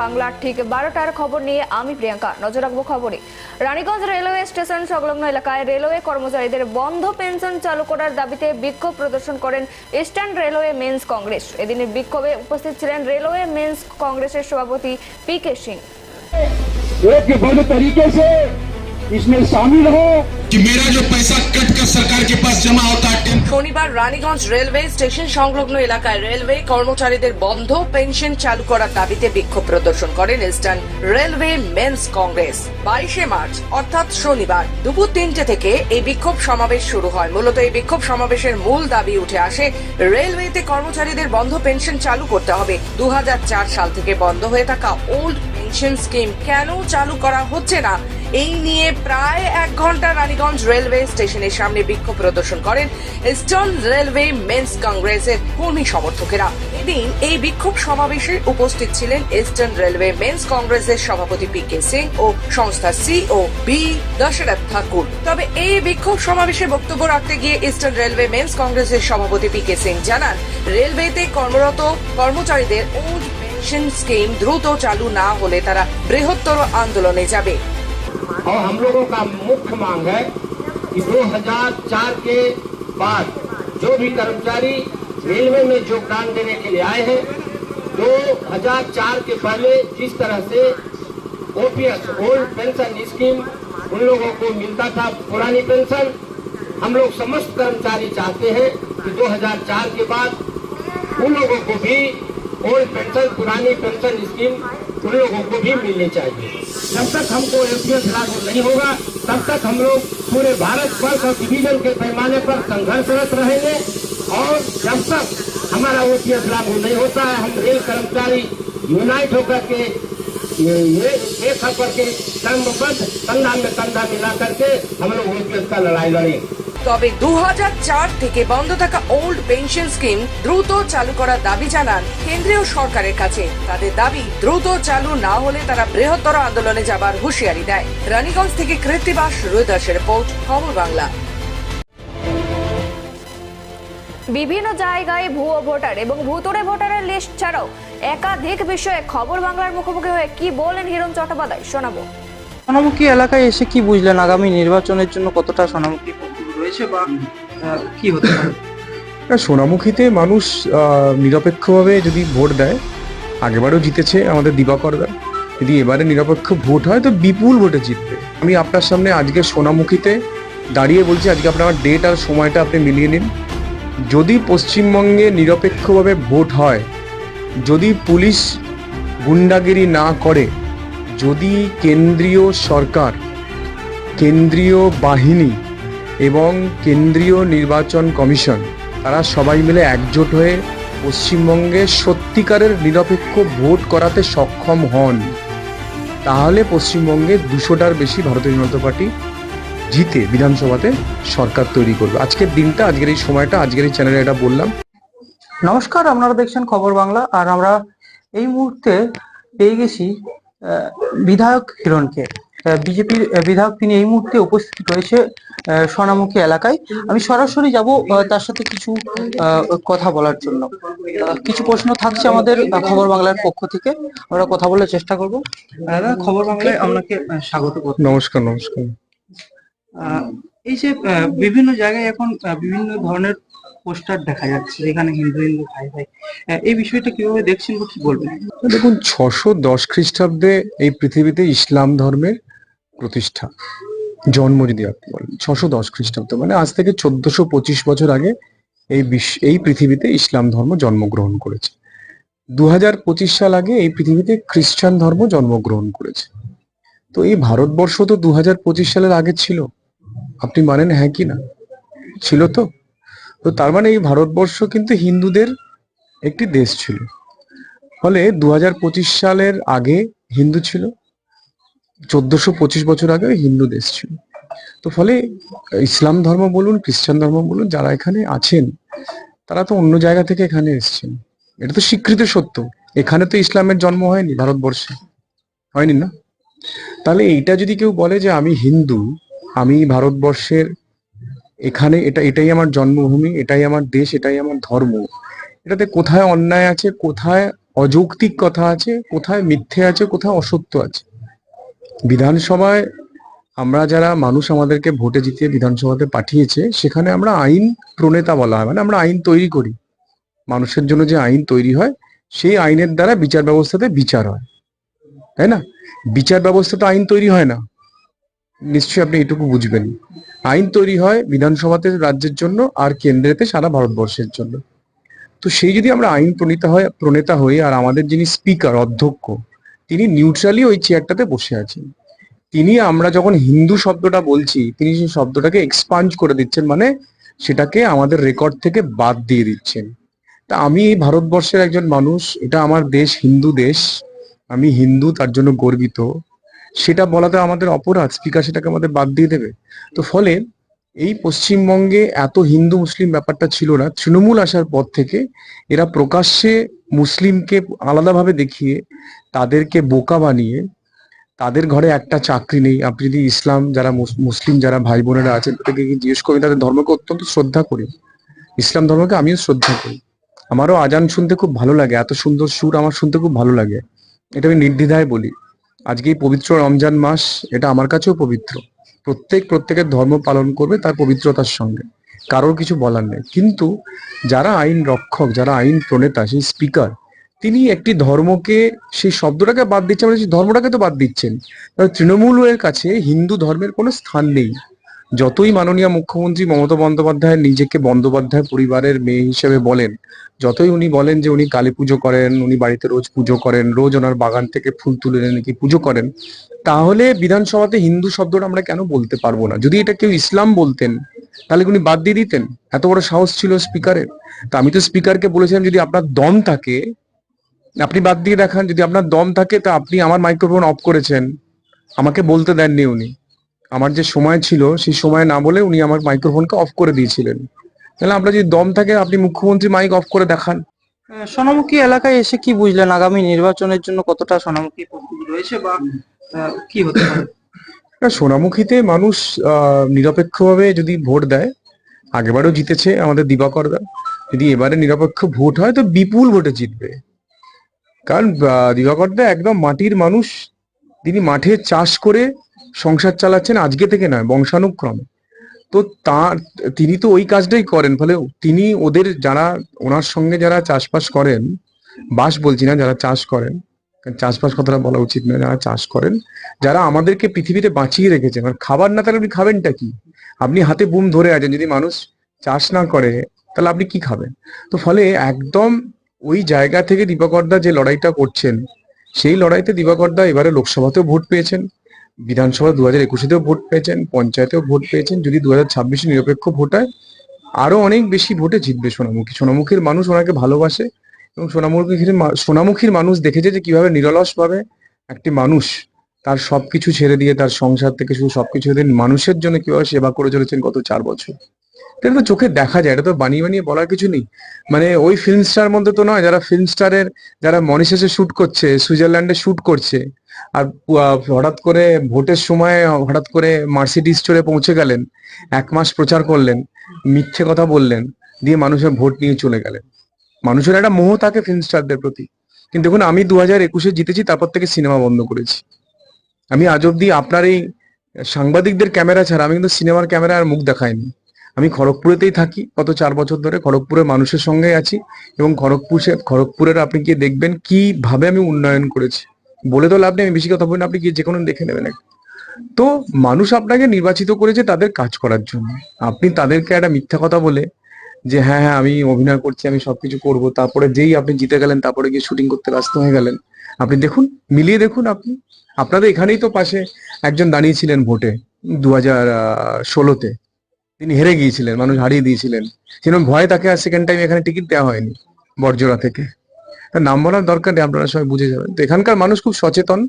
বাংলার ঠিক বারোটার খবর নিয়ে আমি প্রিয়াঙ্কা। নজর রাখব খবরে রানীগঞ্জ রেলওয়ে স্টেশন সংলগ্ন এলাকায় রেলওয়ে কর্মচারীদের বন্ধ পেনশন চালু করার দাবিতে বিক্ষোভ প্রদর্শন করেন ইস্টার্ন রেলওয়ে মেন্স কংগ্রেস। এদিনে বিক্ষোভে উপস্থিত ছিলেন রেলওয়ে মেন্স কংগ্রেসের সভাপতি পি কে সিং? इसमें शामिल हो कि मेरा जो पैसा कट कर सरकार के पास जमा होता है टेन শনিবার রানীগঞ্জ রেলওয়ে স্টেশন সংলগ্ন এলাকায় রেলওয়ে কর্মচারীদের বন্ধ পেনশন চালু করার দাবিতে বিক্ষোভ প্রদর্শন করেন ইস্টার্ন রেলওয়ে মেন্স কংগ্রেস বাইশে মার্চ অর্থাৎ শনিবার দুপুর তিনটে থেকে এই বিক্ষোভ সমাবেশ শুরু হয় মূলত এই বিক্ষোভ সমাবেশের মূল দাবি উঠে আসে রেলওয়েতে কর্মচারীদের বন্ধ পেনশন চালু করতে হবে দু সাল থেকে বন্ধ হয়ে থাকা ওল্ড পেনশন স্কিম কেন চালু করা হচ্ছে না? এই নিয়ে প্রায় এক ঘণ্টা রানীগঞ্জ রেলওয়ে স্টেশনের সামনে বিক্ষোভ প্রদর্শন করেন ইস্টার্ন রেলওয়ে মেন্স কংগ্রেসের কর্মী সমর্থকেরা। এদিন এই বিক্ষোভ সমাবেশে উপস্থিত ছিলেন ইস্টার্ন রেলওয়ে মেন্স কংগ্রেসের সভাপতি পি কে সিং ও সংস্থা C O B Dashrath Thakur. তবে এই বিক্ষোভ সমাবেশে বক্তব্য রাখতে গিয়ে ইস্টার্ন রেলওয়ে মেন্স কংগ্রেসের সভাপতি পি কে সিং জানান, রেলওয়েতে কর্মরত কর্মচারীদের পেনশন স্কিম দ্রুত চালু না হলে তারা বৃহত্তর আন্দোলনে যাবে और हम लोगों का मुख्य मांग है कि 2004 के बाद जो भी कर्मचारी रेलवे में योगदान देने के लिए आए हैं 2004 के पहले जिस तरह से ओपीएस ओल्ड पेंशन स्कीम उन लोगों को मिलता था पुरानी पेंशन हम लोग समस्त कर्मचारी चाहते हैं कि 2004 के बाद उन लोगों को भी ओल्ड पेंशन, पुरानी पेंशन स्कीम उन लोगों को भी मिलनी चाहिए। जब तक हमको एपीएस लागू नहीं होगा, तब तक हम लोग पूरे भारत वर्ष और डिवीज़न के पैमाने पर संघर्षरत रहेंगे और जब तक हमारा ओपीएस लागू नहीं होता है, हम रेल कर्मचारी यूनाइट होकर के एक होकर के कर्मबद्ध कंधा में कंधा मिला करके हम लोग ओपीएस का लड़ाई लड़ेंगे। তবে দু হাজার চার থেকে বন্ধ থাকা ওল্ড পেনশন স্কিম দ্রুত চালু করার দাবি জানান কেন্দ্রীয় সরকারের কাছে। তাদের দাবি দ্রুত চালু না হলে তারা বৃহত্তর আন্দোলনে যাবার হুঁশিয়ারি দেয়। রানীগঞ্জ থেকে কৃত্তিবাস রুদাসের রিপোর্ট খবর বাংলা। বিভিন্ন জায়গায় ভুয়ো ভোটার এবং ভুতুড়ে ভোটারের লিস্ট ছাড়াও একাধিক বিষয়ে খবর বাংলার মুখোমুখি হয়ে কি বলেন হিরণ চট্টোপাধ্যায় শোনাবো। সোনামুখী এলাকায় এসে কি বুঝলেন? আগামী নির্বাচনের জন্য কতটা সোনামুখী রয়েছে বা কি হতে পারে? সোনামুখীতে মানুষ নিরপেক্ষভাবে যদি ভোট দেয়, আগেবারও জিতেছে আমাদের দিবাকরদা যদি এবারে নিরপেক্ষ ভোট হয়, তো বিপুল ভোটে জিতবে। আমি আপনার সামনে আজকে সোনামুখীতে দাঁড়িয়ে বলছি, আজকে আপনার আমার ডেট আর সময়টা আপনি মিলিয়ে নিন। যদি পশ্চিমবঙ্গে নিরপেক্ষভাবে ভোট হয়, যদি পুলিশ গুন্ডাগিরি না করে, যদি কেন্দ্রীয় সরকার, কেন্দ্রীয় বাহিনী এবং কেন্দ্রীয় নির্বাচন কমিশন, তারা সবাই মিলে একজোট হয়ে পশ্চিমবঙ্গে সত্যিকারের নিরপেক্ষ ভোট করাতে সক্ষম হন। তাহলে পশ্চিমবঙ্গে দুশোটার বেশি ভারতীয় জনতা পার্টি জিতে বিধানসভাতে সরকার তৈরি করবে। আজকের দিনটা, আজকের এই সময়টা, আজকের এই চ্যানেলে এটা বললাম। নমস্কার, আপনারা দেখছেন খবর বাংলা, আর আমরা এই মুহূর্তে পেয়ে গেছি বিধায়ক হিরণকে। বিজেপির বিধায়ক তিনি এই মুহূর্তে উপস্থিত রয়েছে আহ, সোনামুখী এলাকায়। আমি সরাসরি যাব তার সাথে কিছু আহ, কথা বলার জন্য। আহ, কিছু প্রশ্ন থাকছে আমাদের আহ, খবর বাংলার পক্ষ থেকে। আমরা কথা বলার চেষ্টা করব। দাদা খবর বাংলায় আপনাকে স্বাগত নমস্কার নমস্কার। আহ, এই যে আহ, বিভিন্ন জায়গায় এখন আহ, বিভিন্ন ধরনের পোস্টার দেখা যাচ্ছে যেখানে হিন্দু হিন্দু ভাই ভাই এই বিষয়টা কীভাবে দেখছেন বা কি বলবেন? দেখুন ছশো দশ খ্রিস্টাব্দে এই পৃথিবীতে ইসলাম ধর্মের প্রতিষ্ঠা, জন্ম যদি আপনি বলেন, ছশো দশ খ্রিস্টাব্দ মানে আজ থেকে চোদ্দশো পঁচিশ বছর আগে এই বিশ্ব, এই পৃথিবীতে ইসলাম ধর্ম জন্মগ্রহণ করেছে। দু হাজার পঁচিশ সাল আগে এই পৃথিবীতে খ্রিস্টান ধর্ম জন্মগ্রহণ করেছে। তো এই ভারতবর্ষ তো দু হাজার পঁচিশ সালের আগে ছিল। আপনি মানেন হ্যাঁ কি না? ছিল তো। তো তার মানে এই ভারতবর্ষ কিন্তু হিন্দুদের একটি দেশ ছিল। ফলে দু হাজার পঁচিশ সালের আগে হিন্দু ছিল। চোদ্দশো পঁচিশ বছর আগে হিন্দু দেশ ছিল। তো ফলে ইসলাম ধর্ম বলুন, খ্রিস্টান ধর্ম বলুন, যারা এখানে আছেন, তারা তো অন্য জায়গা থেকে এখানে এসছেন। এটা তো স্বীকৃত সত্য। এখানে তো ইসলামের জন্ম হয়নি ভারতবর্ষে। হয়নি না? তাহলে এইটা যদি কেউ বলে যে আমি হিন্দু, আমি ভারতবর্ষের এখানে এটা, এটাই আমার জন্মভূমি, এটাই আমার দেশ, এটাই আমার ধর্ম, এটাতে কোথায় অন্যায় আছে, কোথায় অযৌক্তিক কথা আছে, কোথায় মিথ্যে আছে, কোথায় অসত্য আছে? বিধানসভায় আমরা যারা মানুষ আমাদেরকে ভোটে জিতিয়ে বিধানসভাতে পাঠিয়েছে, সেখানে আমরা আইন প্রণেতা বলা হয়। মানে আমরা আইন তৈরি করি। মানুষের জন্য যে আইন তৈরি হয়, সেই আইনের দ্বারা বিচার ব্যবস্থাতে বিচার হয়। তাই না? বিচার ব্যবস্থা তো আইন তৈরি হয় না। নিশ্চয়ই আপনি এটুকু বুঝবেন। আইন তৈরি হয় বিধানসভাতে রাজ্যের জন্য আর কেন্দ্রেতে সারা ভারতবর্ষের জন্য। তো সেই যদি আমরা আইন প্রণীতা হয়, প্রণেতা হই, আর আমাদের যিনি স্পিকার, অধ্যক্ষ তিনি নিউট্রালি ওই চেয়ারটাতে বসে আছেন। তিনি আমরা যখন হিন্দু শব্দটা বলছি, তিনি সেই শব্দটাকে এক্সপাঞ্জ করে দিচ্ছেন মানে সেটাকে আমাদের রেকর্ড থেকে বাদ দিয়ে দিচ্ছেন। তা আমি এই ভারতবর্ষের একজন মানুষ, এটা আমার দেশ, হিন্দু দেশ, আমি হিন্দু, তার জন্য গর্বিত। সেটা বলাতে আমাদের অপরাধ স্পিকার সেটাকে আমাদের বাদ দিয়ে দেবে। তো ফলে এই পশ্চিমবঙ্গে এত হিন্দু মুসলিম ব্যাপারটা ছিল না। তৃণমূল আসার পর থেকে এরা প্রকাশ্যে মুসলিমকে আলাদাভাবে দেখিয়ে, তাদেরকে বোকা বানিয়ে, তাদের ঘরে একটা চাকরি নেই। আপনি যদি ইসলাম যারা মুস- মুসলিম যারা ভাই বোনেরা আছেন, তাদেরকে জিজ্ঞেস করি তাদের ধর্মকে অত্যন্ত শ্রদ্ধা করি। ইসলাম ধর্মকে আমিও শ্রদ্ধা করি। আমারও আজান শুনতে খুব ভালো লাগে। এত সুন্দর সুর আমার শুনতে খুব ভালো লাগে। এটা আমি নির্দ্বিধায় বলি। আজকে এই পবিত্র রমজান মাস, এটা আমার কাছেও পবিত্র। প্রত্যেক, প্রত্যেকের ধর্ম পালন করবে তার পবিত্রতার সঙ্গে। কারোর কিছু বলার নেই। কিন্তু যারা আইন রক্ষক, যারা আইন প্রণেতা, সেই স্পিকার, তিনি একটি ধর্মকে, সেই শব্দটাকে বাদ দিচ্ছেন মানে সেই ধর্মটাকে তো বাদ দিচ্ছেন। তৃণমূলের কাছে হিন্দু ধর্মের কোনো স্থান নেই। যতই মাননীয় মুখ্যমন্ত্রী মমতা বন্দ্যোপাধ্যায় নিজেকে বন্দ্যোপাধ্যায় পরিবারের মেয়ে হিসেবে বলেন, যতই উনি বলেন যে উনি কালী পুজো করেন, উনি বাড়িতে রোজ পুজো করেন, রোজ ওনার বাগান থেকে ফুল তুলে এনে নাকি পুজো করেন, তাহলে বিধানসভাতে হিন্দু শব্দটা আমরা কেন বলতে পারব না? যদি এটা কেউ ইসলাম বলতেন, তাহলে উনি বাদ দিয়ে দিতেন? এত বড় সাহস ছিল স্পিকারের। তা আমি তো স্পিকারকে বলেছিলাম, যদি আপনার দম থাকে, আপনি বাদ দিয়ে দেখান, যদি আপনার দম থাকে, তা আপনি আমার মাইক্রোফোন অফ করেছেন, আমাকে বলতে দেননি উনি। আমার যে সময় ছিল সেই সময় না বলে উনি আমার মাইক্রোফোনকে অফ করে দিয়েছিলেন। তাহলে আপনার যদি দম থাকে আপনি মুখ্যমন্ত্রী মাইক অফ করে দেখান। সোনামুখী এলাকায় এসে কি বুঝলেন? আগামী নির্বাচনের জন্য কতটা সোনামুখী প্রস্তুতি রয়েছে বা কি হতে পারে? সোনামুখীতে মানুষ আহ, নিরপেক্ষভাবে যদি ভোট দেয় আগেবারও জিতেছে আমাদের দিবাকর দা যদি এবারে নিরপেক্ষ ভোট হয় তো বিপুল ভোটে জিতবে। কারণ দিবাকর দা একদম মাটির মানুষ। তিনি মাঠে চাষ করে সংসার চালাচ্ছেন আজকে থেকে নয়, বংশানুক্রমে। তো তার, তিনি তো ওই কাজটাই করেন, ফলে তিনি ওদের যারা, ওনার সঙ্গে যারা চাষবাস করেন, বাস বলছি না যারা চাষ করেন চাষবাস কথাটা বলা উচিত নয়, যারা চাষ করেন, যারা আমাদেরকে পৃথিবীতে বাঁচিয়ে রেখেছে মানে খাবার না তাহলে আপনি খাবেনটা কি? আপনি হাতে বুম ধরে আছেন, যদি মানুষ চাষ না করে, তাহলে আপনি কি খাবেন? তো ফলে একদম ওই জায়গা থেকে দীপকরদা যে লড়াইটা করছেন, সেই লড়াইতে দীপকরদা এবারে লোকসভাতেও ভোট পেয়েছেন বিধানসভা দু হাজার একুশেতেও ভোট পেয়েছেন, পঞ্চায়েতেও ভোট পেয়েছেন। যদি দু হাজার ছাব্বিশে নিরপেক্ষ ভোট হয় আরও অনেক বেশি ভোটে জিতবে সোনামুখী। সোনামুখীর মানুষ ওনাকে ভালোবাসে এবং সোনামুখীর সোনামুখীর মানুষ দেখেছে যে কীভাবে নিরলস ভাবে একটি মানুষ তার সবকিছু ছেড়ে দিয়ে, তার সংসার থেকে শুধু সবকিছু ছেড়ে মানুষের জন্য কীভাবে সেবা করে চলেছেন গত চার বছর। এটা তো চোখে দেখা যায়, এটা তো বানিয়ে বানিয়ে বলার কিছু নেই। মানে ওই ফিল্ম স্টার মধ্যে তো নয়, যারা ফিল্ম স্টারের যারা মনিশেসে শুট করছে সুইজারল্যান্ডে শুট করছে আর হঠাৎ করে ভোটের সময়, হঠাৎ করে মার্সিডিজ চড়ে পৌঁছে গেলেন, এক মাস প্রচার করলেন, মিথ্যে কথা বললেন, দিয়ে মানুষের ভোট নিয়ে চলে গেলেন। মানুষের একটা মোহ থাকে ফিল্ম স্টারদের প্রতি। কিন্তু দেখুন, আমি দু হাজার একুশে জিতেছি, তারপর থেকে সিনেমা বন্ধ করেছি। আমি আজ অব্দি আপনার এই সাংবাদিকদের ক্যামেরা ছাড়া, আমি কিন্তু সিনেমার ক্যামেরা আর মুখ দেখাইনি। আমি খড়গপুরেতেই থাকি, গত চার বছর ধরে খড়গপুরের মানুষের সঙ্গে আছি এবং খড়গপুর খড়গপুরের আপনি গিয়ে দেখবেন কীভাবে আমি উন্নয়ন করেছি। বলে তো লাভ নেই, আমি বেশি কথা বলি আপনি গিয়ে যে কোনো দেখে নেবেন। তো মানুষ আপনাকে নির্বাচিত করেছে তাদের কাজ করার জন্য। আপনি তাদেরকে একটা মিথ্যা কথা বলে যে হ্যাঁ হ্যাঁ আমি অভিনয় করছি, আমি সবকিছু করব। তারপরে যেই আপনি জিতে গেলেন, তারপরে গিয়ে শুটিং করতে ব্যস্ত হয়ে গেলেন। আপনি দেখুন, মিলিয়ে দেখুন আপনি। আপনাদের এখানেই তো পাশে একজন দাঁড়িয়েছিলেন ভোটে দু হাজার ষোলোতে। তিনি হেরে গিয়েছিলেন, মানুষ হারিয়ে দিয়েছিলেন। সেরকম ভয়ে তাকে আর সেকেন্ড টাইম এখানে টিকিট দেওয়া হয়নি বর্জরা থেকে। তার নাম বলার দরকার নেই আপনারা সবাই বুঝে যাবেন। তো এখানকার মানুষ খুব সচেতন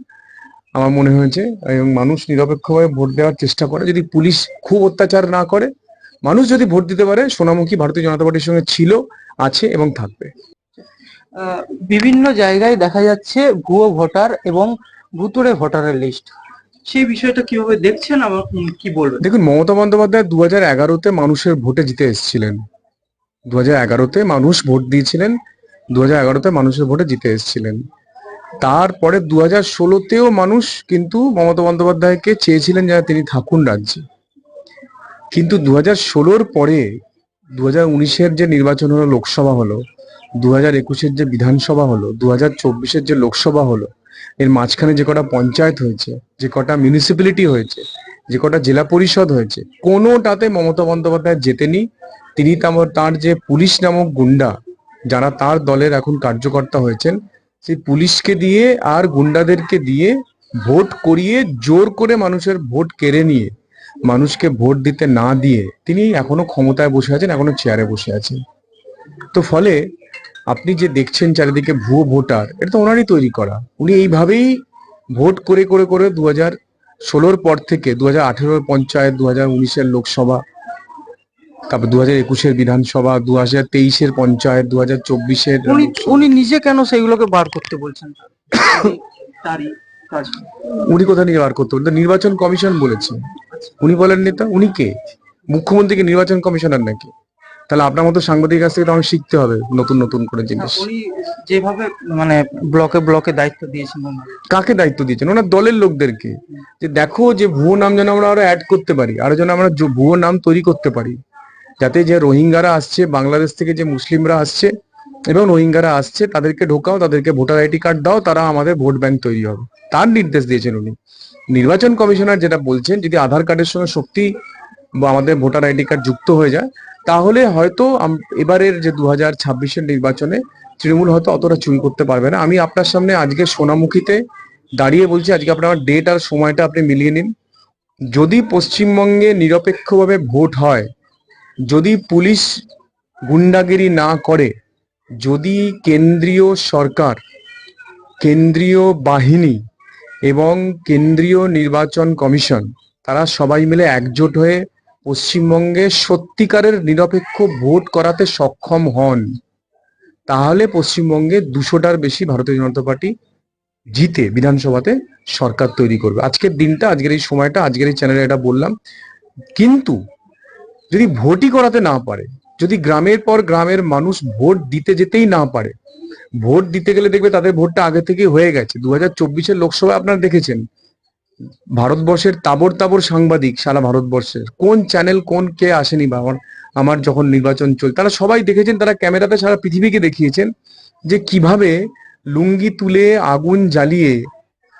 আমার মনে হয়েছে এবং মানুষ নিরপেক্ষভাবে ভোট দেওয়ার চেষ্টা করে। যদি পুলিশ খুব অত্যাচার না করে মানুষ যদি ভোট দিতে পারে সোনামুখী ভারতীয় জনতা পার্টির সঙ্গে ছিল আছে এবং থাকবে। বিভিন্ন জায়গায় দেখা যাচ্ছে ভুয়ো ভোটার এবং ভুতুড়ে ভোটারের লিস্ট। সেই বিষয়টা কীভাবে দেখছেন? উম, কি বলবেন? দেখুন মমতা বন্দ্যোপাধ্যায় দু হাজার এগারোতে মানুষের ভোটে জিতে এসেছিলেন। দু হাজার এগারোতে মানুষ ভোট দিয়েছিলেন দু হাজার এগারোতে মানুষের ভোটে জিতে এসেছিলেন। তারপরে দু হাজার ষোলোতেও মানুষ কিন্তু মমতা বন্দ্যোপাধ্যায়কে চেয়েছিলেন যেন তিনি থাকুন রাজ্যে। কিন্তু দু হাজার ষোলোর পরে দু হাজার উনিশের যে নির্বাচন হলো, লোকসভা হলো, দু হাজার একুশের যে বিধানসভা হলো, দু হাজার চব্বিশের যে লোকসভা হলো, এর মাঝখানে যে কটা পঞ্চায়েত হয়েছে, যে কটা মিউনিসিপ্যালিটি হয়েছে, যে কটা জেলা পরিষদ হয়েছে, কোনোটাতে মমতা বন্দ্যোপাধ্যায় জেতেনি। তিনি তার যে পুলিশ নামক গুন্ডা যারা তার দলের এখন কার্যকর্তা হয়েছেন, সেই পুলিশকে দিয়ে আর গুন্ডাদেরকে দিয়ে ভোট করিয়ে জোর করে মানুষের ভোট কেড়ে নিয়ে, মানুষকে ভোট দিতে না দিয়ে তিনি এখনও ক্ষমতায় বসে আছেন, এখনও চেয়ারে বসে আছেন। তো ফলে আপনি যে দেখছেন চারিদিকে ভুয়ো ভোটার, এটা তো ওনারই তৈরি করা। উনি এইভাবেই ভোট করে করে করে দু হাজার ষোলোর পর থেকে, দু হাজার আঠেরোর পঞ্চায়েত, দু হাজার উনিশের লোকসভা তারপর দু হাজার একুশের বিধানসভা দু হাজার তেইশের পঞ্চায়েত দু হাজার চব্বিশের উনি উনি নিজে কেন সেইগুলোকে বার করতে বলছেন? তারই কাজ। উনি কোথা থেকে বার করতে পারবেন নির্বাচন কমিশন বলেছে উনি বলেন নেতা উনি কে? মুখ্যমন্ত্রীকে নির্বাচন কমিশনার নাকি? তাহলে আপনার মতো সাংবাদিক কাছ থেকে তো আমাকে শিখতে হবে নতুন নতুন করে জিনিস। উনি যেভাবে মানে ব্লকে ব্লকে দায়িত্ব দিয়েছেন ওনার কাকে দায়িত্ব দিয়েছেন? ওনার দলের লোকদেরকে। যে দেখো যে ভুয়ো নাম যেন আমরা আরও অ্যাড করতে পারি আরও যেন আমরা জ- ভুয়ো নাম তৈরি করতে পারি। যাতে যে রোহিঙ্গারা আসছে, বাংলাদেশ থেকে যে মুসলিমরা আসছে এবং রোহিঙ্গারা আসছে, তাদেরকে ঢোকাও, তাদেরকে ভোটার আইডি কার্ড দাও, তারা আমাদের ভোট ব্যাংক তৈরি হবে। তার নির্দেশ দিয়েছেন উনি। নির্বাচন কমিশনার যেটা বলছেন, যদি আধার কার্ডের সঙ্গে সত্যি বা আমাদের ভোটার আইডি কার্ড যুক্ত হয়ে যায়, তাহলে হয়তো এবারের যে দু হাজার ছাব্বিশের নির্বাচনে তৃণমূল হয়তো অতটা চুরি করতে পারবে না। আমি আপনার সামনে আজকে সোনামুখীতে দাঁড়িয়ে বলছি, আজকে আপনার ডেট আর সময়টা আপনি মিলিয়ে নিন। যদি পশ্চিমবঙ্গে নিরপেক্ষভাবে ভোট হয় যদি পুলিশ গুন্ডাগিরি না করে, যদি কেন্দ্রীয় সরকার, কেন্দ্রীয় বাহিনী এবং কেন্দ্রীয় নির্বাচন কমিশন, তারা সবাই মিলে একজোট হয়ে পশ্চিমবঙ্গে সত্যিকারের নিরপেক্ষ ভোট করাতে সক্ষম হন, তাহলে পশ্চিমবঙ্গে দুশোটার বেশি ভারতীয় জনতা পার্টি জিতে বিধানসভাতে সরকার তৈরি করবে। আজকের দিনটা, আজকের এই সময়টা, আজকের এই চ্যানেলে এটা বললাম। কিন্তু যদি ভোটই করাতে না পারে, যদি গ্রামের পর গ্রামের মানুষ ভোট দিতে যেতেই না পারে, ভোট দিতে গেলে দেখবে তাদের ভোটটা আগে থেকে হয়ে গেছে। দু হাজার চব্বিশের লোকসভা আপনারা দেখেছেন, ভারতবর্ষের তাবর তাবর সাংবাদিক সারা ভারতবর্ষের, কোন চ্যানেল কোন কে আসেনি বা আমার আমার যখন নির্বাচন চল, তারা সবাই দেখেছেন, তারা ক্যামেরাতে সারা পৃথিবীকে দেখিয়েছেন যে কীভাবে লুঙ্গি তুলে আগুন জ্বালিয়ে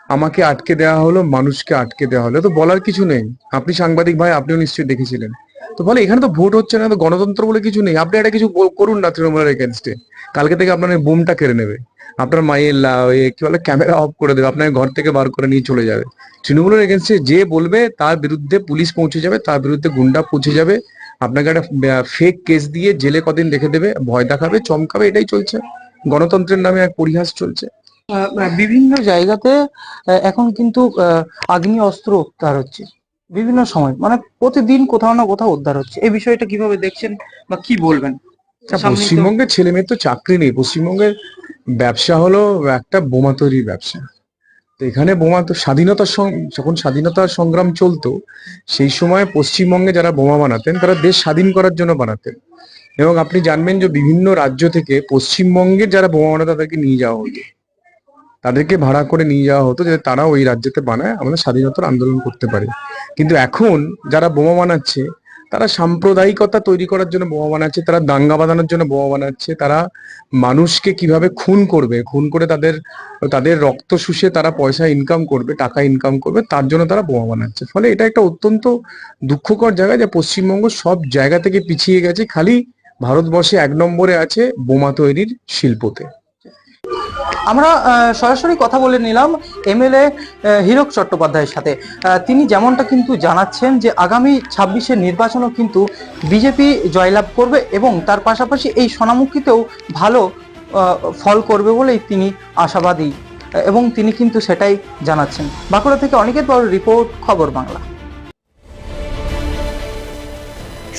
আমাকে আটকে দেওয়া হলো, মানুষকে আটকে দেওয়া হলো। তো বলার কিছু নেই। আপনি সাংবাদিক ভাই, আপনিও নিশ্চয়ই দেখেছিলেন। তো বলে, এখানে তো ভোট হচ্ছে না গণতন্ত্র বলে কিছু নেই। আপনি একটা কিছু করুন না তৃণমূলের এগেনস্টে কালকে থেকে আপনার বুমটা কেড়ে নেবে। আপনার মায়ের কি বলে ক্যামেরা অফ করে দেবে। আপনার ঘর থেকে বার করে নিয়ে চলে যাবে। তৃণমূলের এগেনস্টে যে বলবে, তার বিরুদ্ধে পুলিশ পৌঁছে যাবে, তার বিরুদ্ধে গুন্ডা পৌঁছে যাবে। আপনাকে একটা ফেক কেস দিয়ে জেলে কদিন রেখে দেবে, ভয় দেখাবে, চমকাবে, এটাই চলছে। গণতন্ত্রের নামে এক পরিহাস চলছে। বিভিন্ন জায়গাতে এখন কিন্তু আগ্নেয় অস্ত্র উদ্ধার হচ্ছে। বিভিন্ন সময় মানে প্রতিদিন কোথাও না কোথাও উদ্ধার হচ্ছে। এই বিষয়টা কীভাবে দেখছেন বা কি বলবেন? পশ্চিমবঙ্গের ছেলে মেয়ের তো চাকরি নেই। পশ্চিমবঙ্গের ব্যবসা হলো একটা বোমা তৈরির ব্যবসা। তো এখানে বোমা তো স্বাধীনতার সং- যখন স্বাধীনতার সংগ্রাম চলতো সেই সময় পশ্চিমবঙ্গে যারা বোমা বানাতেন তারা দেশ স্বাধীন করার জন্য বানাতেন। এবং আপনি জানবেন যে বিভিন্ন রাজ্য থেকে পশ্চিমবঙ্গের যারা বোমা বানাতো তাদেরকে নিয়ে যাওয়া হতো। তাদেরকে ভাড়া করে নিয়ে যাওয়া হতো যাতে তারা ওই রাজ্যতে বানায়, আমাদের স্বাধীনতার আন্দোলন করতে পারে। কিন্তু এখন যারা বোমা বানাচ্ছে, তারা সাম্প্রদায়িকতা তৈরি করার জন্য বোমা বানাচ্ছে, তারা দাঙ্গা বাঁধানোর জন্য বোমা বানাচ্ছে, তারা মানুষকে কীভাবে খুন করবে, খুন করে তাদের তাদের রক্ত শুষে তারা পয়সা ইনকাম করবে, টাকা ইনকাম করবে, তার জন্য তারা বোমা বানাচ্ছে। ফলে এটা একটা অত্যন্ত দুঃখকর জায়গা যে পশ্চিমবঙ্গ সব জায়গা থেকে পিছিয়ে গেছে, খালি ভারতবর্ষে এক নম্বরে আছে বোমা তৈরির শিল্পতে। আমরা সরাসরি কথা বলে নিলাম এমএলএ হীরক চট্টোপাধ্যায়ের সাথে। তিনি যেমনটা কিন্তু জানাচ্ছেন যে আগামী ছাব্বিশের নির্বাচনও কিন্তু বিজেপি জয়লাভ করবে এবং তার পাশাপাশি এই সোনামুখীতেও ভালো ফল করবে বলেই তিনি আশাবাদী এবং তিনি কিন্তু সেটাই জানাচ্ছেন। বাঁকুড়া থেকে অনেকের বড় রিপোর্ট, খবর বাংলা।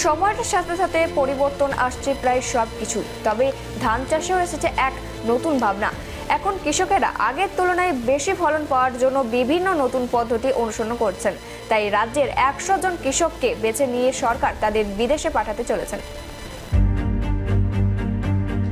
সময়ের সাথে সাথে পরিবর্তন আসছে প্রায় সব কিছু তবে ধান চাষেও এসেছে এক নতুন ভাবনা। এখন কৃষকেরা আগের তুলনায় বেশি ফলন পাওয়ার জন্য বিভিন্ন নতুন পদ্ধতি অনুসরণ করছেন। তাই রাজ্যের একশো জন কৃষককে বেছে নিয়ে সরকার তাদের বিদেশে পাঠাতে চলেছেন।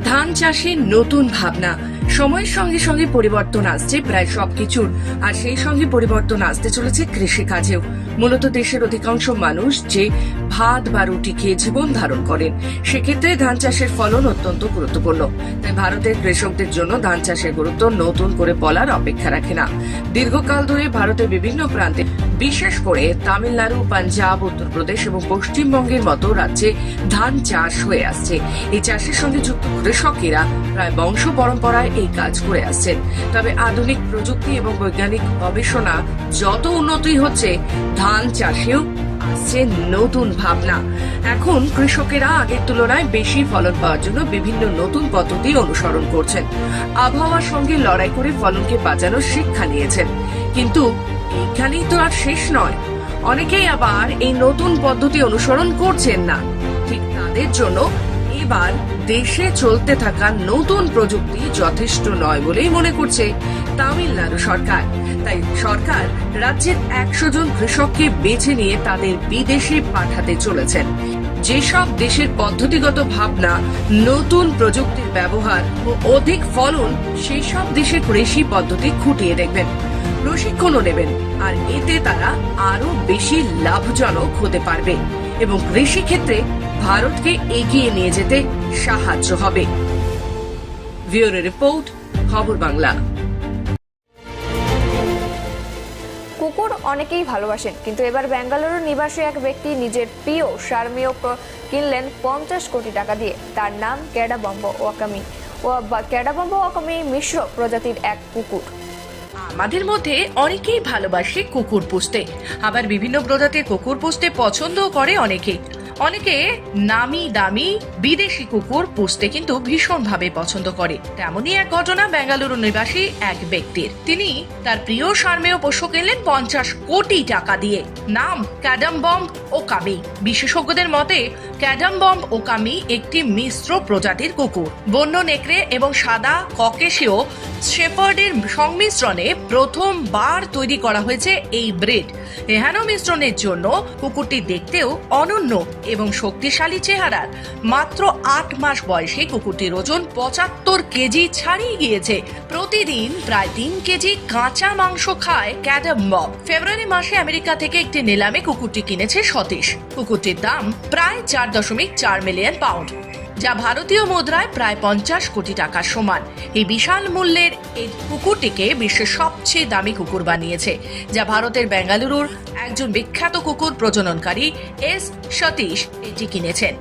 ধান চাষে নতুন ভাবনা। সময়ের সঙ্গে সঙ্গে পরিবর্তন আসছে প্রায় সবকিছুর আর সেই সঙ্গে পরিবর্তন আসতে চলেছে কৃষিকাজেও। মূলত দেশের অধিকাংশ মানুষ যে ভাত বা রুটি খেয়ে জীবন ধারণ করেন, সেক্ষেত্রে ধান চাষের ফলন অত্যন্ত গুরুত্বপূর্ণ। তাই ভারতের কৃষকদের জন্য ধান চাষের গুরুত্ব নতুন করে বলার অপেক্ষা রাখে না। দীর্ঘকাল ধরে ভারতের বিভিন্ন প্রান্তে বিশেষ করে তামিলনাড়ু, পাঞ্জাব, উত্তরপ্রদেশ এবং পশ্চিমবঙ্গের মতো রাজ্যে ধান চাষ হয়ে আসছে। এই চাষের সঙ্গে যুক্ত কৃষকেরা প্রায় বংশ পরম্পরায় এই কাজ করে আসছেন। তবে আধুনিক প্রযুক্তি এবং বৈজ্ঞানিক গবেষণা যত উন্নতি হচ্ছে, ধান চাষেও আসছে নতুন ভাবনা। এখন কৃষকেরা আগের তুলনায় বেশি ফলন পাওয়ার জন্য বিভিন্ন নতুন পদ্ধতি অনুসরণ করছেন। আবহাওয়ার সঙ্গে লড়াই করে ফলনকে বাঁচানোর শিক্ষা নিয়েছেন। কিন্তু এইখানেই তো আর শেষ নয়। অনেকেই আবার এই নতুন পদ্ধতি অনুসরণ করছেন না। ঠিক তাদের জন্য এবার দেশে চলতে থাকা নতুন প্রযুক্তি যথেষ্ট নয় বলেই মনে করছে তামিলনাড়ু সরকার। তাই সরকার রাজ্যের একশো জন কৃষককে বেছে নিয়ে তাদের বিদেশে পাঠাতে চলেছেন। যেসব দেশের পদ্ধতিগত ভাবনা, নতুন প্রযুক্তির ব্যবহার ও অধিক ফলন, সেসব দেশের কৃষি পদ্ধতি খুঁটিয়ে দেখবেন। প্রশিক্ষণও নেবেন, আর এতে তারা আরও বেশি লাভজনক হতে পারবে এবং কৃষি ক্ষেত্রে ভারতকে এগিয়ে নিয়ে যেতে সাহায্য হবে। ভিওরে রিপোর্ট, খবর বাংলা। কুকুর অনেকেই ভালোবাসেন, কিন্তু এবার বেঙ্গালুরু নিবাসী এক ব্যক্তি নিজের প্রিয় সারমেয় কিনলেন পঞ্চাশ কোটি টাকা দিয়ে। তার নাম ক্যাডাবম্ব ওয়াকামি। ও ক্যাডাবম্ব ওয়াকামি মিশ্র প্রজাতির এক কুকুর। আমাদের মধ্যে অনেকেই ভালোবাসে কুকুর পুষতে। আবার বিভিন্ন প্রজাতির কুকুর পুষতে পছন্দও করে অনেকে অনেকে নামি দামি বিদেশি কুকুর পুষতে কিন্তু ভীষণভাবে পছন্দ করে। তেমনই এক ঘটনা বেঙ্গালুরু নিবাসী এক ব্যক্তির। তিনি তার প্রিয় সারমেয় পশু কিনলেন পঞ্চাশ কোটি টাকা দিয়ে। নাম ক্যাডাম বম্ব ও কামি বিশেষজ্ঞদের মতে, ক্যাডাম বম্ব ও কামি একটি মিশ্র প্রজাতির কুকুর। বন্য নেকড়ে এবং সাদা ককেশীয় শেপার্ডের সংমিশ্রণে প্রথমবার তৈরি করা হয়েছে এই ব্রিড। এহেন মিশ্রণের জন্য কুকুরটি দেখতেও অনন্য এবং শক্তিশালী চেহারার মাত্র আট মাস বয়সে কুকুরটির ওজন পঁচাত্তর কেজি ছাড়িয়ে গিয়েছে। প্রতিদিন প্রায় তিন কেজি কাঁচা মাংস খায় ক্যাডাম বব ফেব্রুয়ারি মাসে আমেরিকা থেকে একটি নিলামে কুকুরটি কিনেছে সতীশ। কুকুরটির দাম প্রায় চার দশমিক চার মিলিয়ন পাউন্ড। যা ভারতীয় মুদ্রায় প্রায় পঞ্চাশ কোটি টাকার সমান। এই বিশাল মূল্যের এই কুকুরটিকে বিশ্বের সবচেয়ে দামি কুকুর বানিয়েছে, যা ভারতের বেঙ্গালুরুর একজন বিখ্যাত কুকুর প্রজননকারী এস সতীশ এটি কিনেছেন।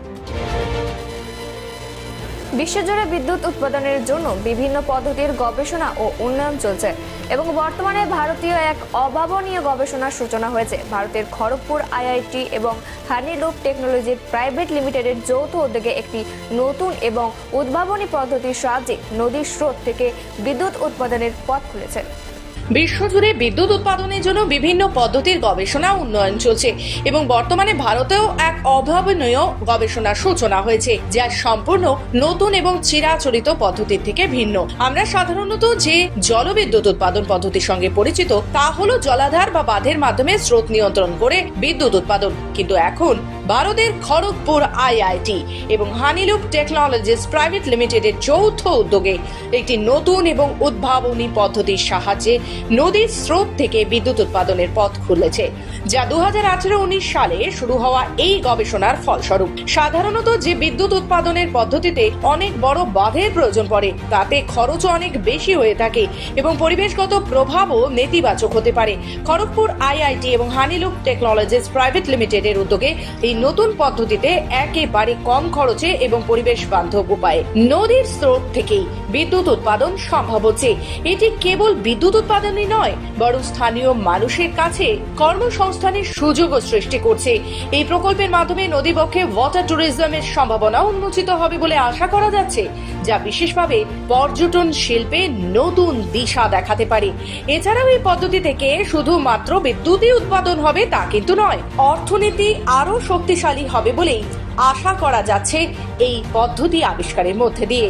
বিশ্বজুড়ে বিদ্যুৎ উৎপাদনের জন্য বিভিন্ন পদ্ধতির গবেষণা ও উন্নয়ন চলছে এবং বর্তমানে ভারতীয় এক অভাবনীয় গবেষণার সূচনা হয়েছে। ভারতের খড়গপুর আইআইটি এবং হানিলুপ টেকনোলজি প্রাইভেট লিমিটেডের যৌথ উদ্যোগে একটি নতুন এবং উদ্ভাবনী পদ্ধতির সাহায্যে নদীর স্রোত থেকে বিদ্যুৎ উৎপাদনের পথ খুলেছে। বিশ্বজুড়ে বিদ্যুৎ উৎপাদনের জন্য বিভিন্ন পদ্ধতির গবেষণা উন্নয়ন চলছে এবং বর্তমানে ভারতেও এক অভাবনীয় গবেষণার সূচনা হয়েছে, যা সম্পূর্ণ নতুন এবং চিরাচরিত পদ্ধতির থেকে ভিন্ন। আমরা সাধারণত যে জলবিদ্যুৎ উৎপাদন পদ্ধতির সঙ্গে পরিচিত, তা হলো জলাধার বা বাঁধের মাধ্যমে স্রোত নিয়ন্ত্রণ করে বিদ্যুৎ উৎপাদন। কিন্তু এখন ভারতের খড়গপুর আইআইটি এবং হানিলুপ টেকনোলজিস প্রাইভেট লিমিটেডের যৌথ উদ্যোগে একটি নতুন এবং উদ্ভাবনী পদ্ধতির সাহায্যে নদীর স্রোত থেকে বিদ্যুৎ উৎপাদনের পথ খুলেছে, যা দু হাজার উনিশ সালে শুরু হওয়া এই গবেষণার ফলস্বরূপ। সাধারণত যে বিদ্যুৎ উৎপাদনের পদ্ধতিতে অনেক বড় বাঁধের প্রয়োজন পড়ে, তাতে খরচও অনেক বেশি হয়ে থাকে এবং পরিবেশগত প্রভাবও নেতিবাচক হতে পারে। খড়গপুর আইআইটি এবং হানিলুক টেকনোলজিস প্রাইভেট লিমিটেডের উদ্যোগে এই নতুন পদ্ধতিতে একেবারে কম খরচে এবং পরিবেশ বান্ধব উপায়ে নদীর স্রোত থেকেই বিদ্যুৎ উৎপাদন সম্ভব হচ্ছে। এটি কেবল বিদ্যুৎ উৎপাদনই নয়, বরং স্থানীয় মানুষের কাছে কর্মসংস্থানের সুযোগও সৃষ্টি করছে। এই প্রকল্পের মাধ্যমে নদীবক্ষে ওয়াটার ট্যুরিজমের সম্ভাবনা উন্মোচিত হবে বলে আশা করা যাচ্ছে, যা বিশেষভাবে পর্যটন শিল্পে নতুন দিশা দেখাতে পারে। এছাড়াও এই পদ্ধতি থেকে শুধুমাত্র বিদ্যুৎই উৎপাদন হবে তা কিন্তু নয়, অর্থনীতি আরও শক্তিশালী হবে বলেই আশা করা যাচ্ছে এই পদ্ধতি আবিষ্কারের মধ্যে দিয়ে।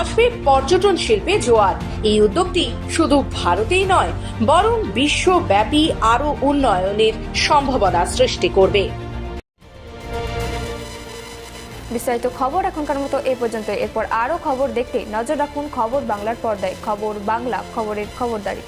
আসবে পর্যটন শিল্পে জোয়ার। এই উদ্যোগটি শুধু ভারতেই নয়, বরং বিশ্বব্যাপী আরও উন্নয়নের সম্ভাবনা সৃষ্টি করবে। বিস্তারিত খবর এখনকার মতো এই পর্যন্ত। এরপর আরও খবর দেখতে নজর রাখুন খবর বাংলার পর্দায়। খবর বাংলা, খবরের খবরদারি।